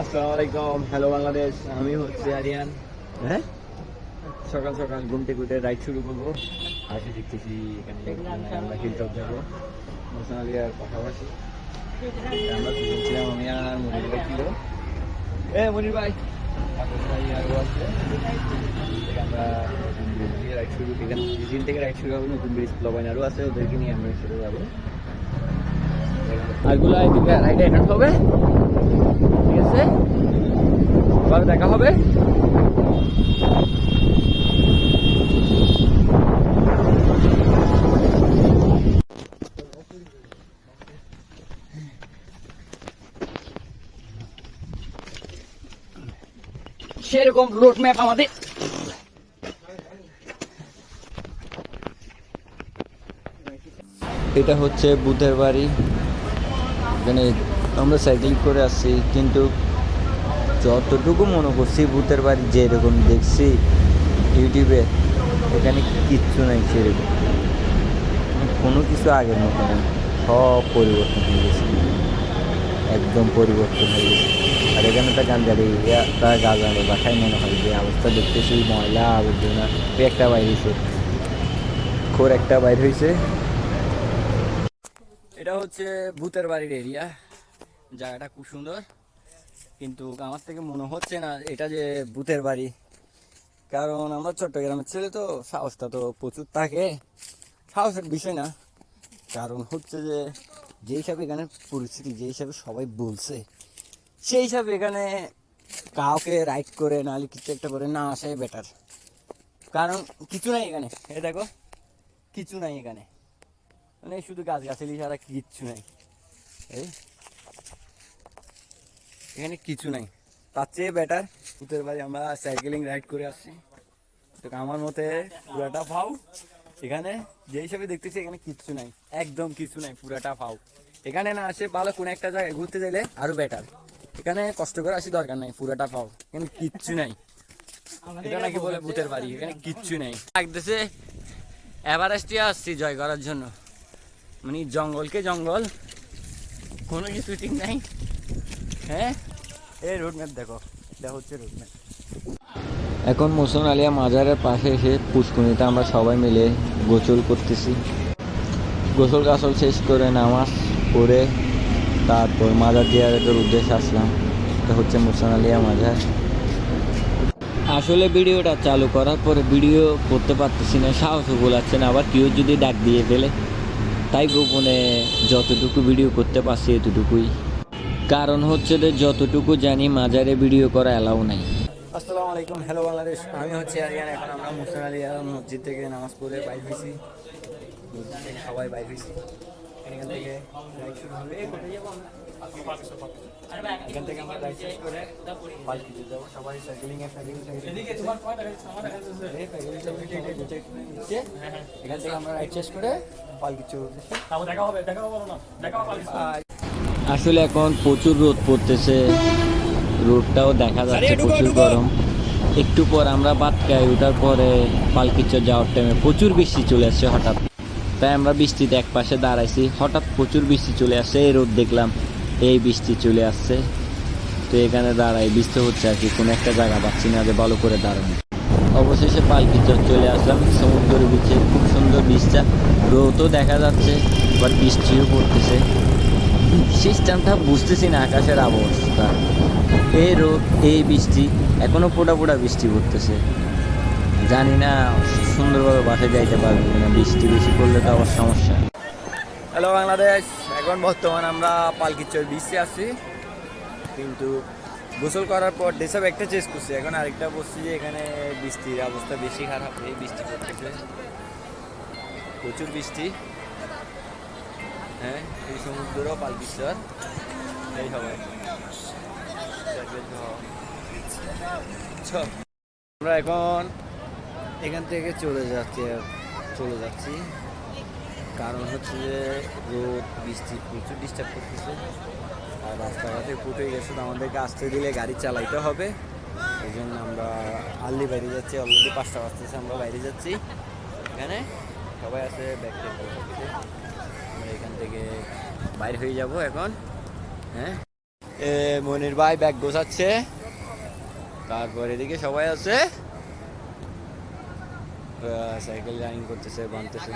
আসসালামু আলাইকুম হ্যালো বাংলাদেশ আমি হচ্ছে আরিয়ান। হ্যাঁ? সকাল সকাল ঘুম থেকে উঠে রাইড শুরু করব। আসি দেখতেছি এখানে আমরা হিলটপ যাব। মোশনালিয়ার পাশাপাশি আমরা ছিলাম আমি আর মনির ভাই ছিল। এ মনির ভাই। আমরা নতুন ব্রিজ রাইড শুরু এখান দিন থেকে রাইড শুরু হবে নতুন ব্রিজ প্লবাইন আরও আছে। ওদেরকে নিয়ে আমরা শুরু যাব আরগুলো এদিকে রাইডে এখানে হবে? আছে আবার দেখা হবে। সেরকম রোড ম্যাপ আমাদের। এটা হচ্ছে বুধের বাড়ি। এখানে আমরা সাইকেল করে আসছি, কিন্তু যতটুকু মনে করছি ভূতের বাড়ি যেরকম দেখছি ইউটিউবে, এখানে কিচ্ছু নাই সেরকম। কোনো কিছু আগের মতো নেই, সব পরিবর্তন হয়ে গেছে। একদম পরিবর্তন হয়ে গেছে। আর এখানে একটা গান্ধারি তার গাজানো, বাসায় মনে হয় যে অবস্থা দেখতেছি, ময়লা, আবর্জনা একটা বাইর হয়েছে। খোর একটা বাইর হয়েছে। এটা হচ্ছে ভূতের বাড়ির এরিয়া জায়গাটা খুব সুন্দর। কিন্তু আমার থেকে মনে হচ্ছে না এটা যে ভূতের বাড়ি। কারণ আমরা চট্টগ্রামের ছেলে তো, সাহসটা তো প্রচুর থাকে। সাহসের বিষয় না। কারণ হচ্ছে যে যে হিসাবে এখানে পরিস্থিতি যে হিসাবে সবাই বলছে, সেই হিসাবে এখানে কাউকে রাইড করে নাহলে কিছু একটা করে না আসাই বেটার কারণ কিছু নাই এখানে। এ দেখো, কিছু নাই এখানে। মানে শুধু গাছ গাছালি ছাড়া কিচ্ছু নাই। এই এখানে কিছু নাই। তার চেয়ে বেটার ভূতের বাড়ি আমরা সাইকেলিং রাইড করে আসছি। তো আমার মতে পুরাটা ফাও এখানে যে হিসাবে দেখতেছি এখানে কিচ্ছু নাই। একদম কিছু নাই পুরাটা ফাও এখানে না আসে ভালো কোনো একটা জায়গায় ঘুরতে গেলে আরও বেটার এখানে কষ্ট করে আসি দরকার নাই পুরাটা ফাউ। এখানে কিচ্ছু নাই। এটা নাকি বলে ভূতের বাড়ি এখানে কিচ্ছু নেই। লাগতেছে এভারেস্টে আসছি জয় করার জন্য। মানে জঙ্গলকে জঙ্গল কোনো কিছু ঠিক নাই। হ্যাঁ? এই ম্যাপ দেখো। এটা হচ্ছে রোড ম্যাপ এখন মোসন আলিয়া মাজারের পাশে এসে পুষ্কুনিতে আমরা সবাই মিলে গোসল করতেছি। গোসল গাছল শেষ করে নামাজ পড়ে তারপর মাজার জিয়ারতের উদ্দেশ্যে আসলাম। এটা হচ্ছে মোসন আলিয়া মাজার। আসলে ভিডিওটা চালু করার পরে ভিডিও করতে পারতেছি না সাহসও গোলাচ্ছে না আবার কেউ যদি ডাক দিয়ে ফেলে। তাই গোপনে যতটুকু ভিডিও করতে পারছি এতটুকুই। কারণ হচ্ছে যে যতটুকু জানি মাজারে ভিডিও করা অ্যালাউ নাই আসসালামু আলাইকুম হ্যালো বাংলাদেশ আমি হচ্ছে আরিয়ান এখন আমরা মুসলিম আলিয়া মসজিদ থেকে নামাজ পড়ে বাইর হয়েছি সবাই বাইর হয়েছি এখান থেকে রাইড শুরু হবে? এখান থেকে আমরা রাইড শেষ করে পালকিতে যাব সবাই সাইকেলিং এর সাইকেলিং এখান থেকে আমরা রাইড শেষ করে পালকিতে আসলে এখন প্রচুর রোদ পড়তেছে। রোদটাও দেখা যাচ্ছে প্রচুর গরম। একটু পর আমরা বাতকায় ওঠার পরে পালকিচর যাওয়ার টাইমে প্রচুর বৃষ্টি চলে আসছে হঠাৎ। তাই আমরা বৃষ্টিতে এক পাশে দাঁড়াইছি হঠাৎ প্রচুর বৃষ্টি চলে আসছে এই রোদ দেখলাম এই বৃষ্টি চলে আসছে। তো এখানে দাঁড়াই বৃষ্টি হচ্ছে আর কি কোনো একটা জায়গা পাচ্ছি না যে ভালো করে দাঁড়ানো। অবশেষে পালকিচর চলে আসলাম সমুদ্রের বিচে খুব সুন্দর বীজটা রোদও দেখা যাচ্ছে বাট বৃষ্টিও পড়তেছে। সিস্টেমটা বুঝতেছি না আকাশের অবস্থা এই রোদ এই বৃষ্টি, এখনও পোড়া পোড়া বৃষ্টি পড়তেছে। জানি না সুন্দরভাবে বাসে যাইতে পারব কিনা, বৃষ্টি বেশি পড়লে তো আবার সমস্যা। হ্যালো বাংলাদেশ এখন বর্তমান আমরা পালকিচর বিচে আছি। কিন্তু গোসল করার পর ডেসব একটা চেস করছি। এখন আরেকটা বলছি যে এখানে বৃষ্টির অবস্থা বেশি খারাপ, এই বৃষ্টি পড়তেছে। প্রচুর বৃষ্টি। হ্যাঁ এই সমুদ্র পালকিচর এই সবাই আমরা এখন এখান থেকে চলে যাচ্ছি চলে যাচ্ছি। কারণ হচ্ছে যে রোদ, বৃষ্টি প্রচুর ডিস্টার্ব করতেছে। আর রাস্তাঘাটে ফুটে গেছে, তো আমাদেরকে আসতে দিলে গাড়ি চালাইতে হবে। এই জন্য আমরা আর্লি বাইরে যাচ্ছি অলরেডি পাঁচটা বাজতেছে, আমরা বাইরে যাচ্ছি। এখানে সবাই আছে, ব্যাগ আমরা এখান থেকে বাইরে হয়ে যাব এখন হ্যাঁ? এ, মনির ভাই ব্যাগ গোছাচ্ছে। তারপর এদিকে সবাই আছে। সাইকেল রানিং করতেছে বানতেছে।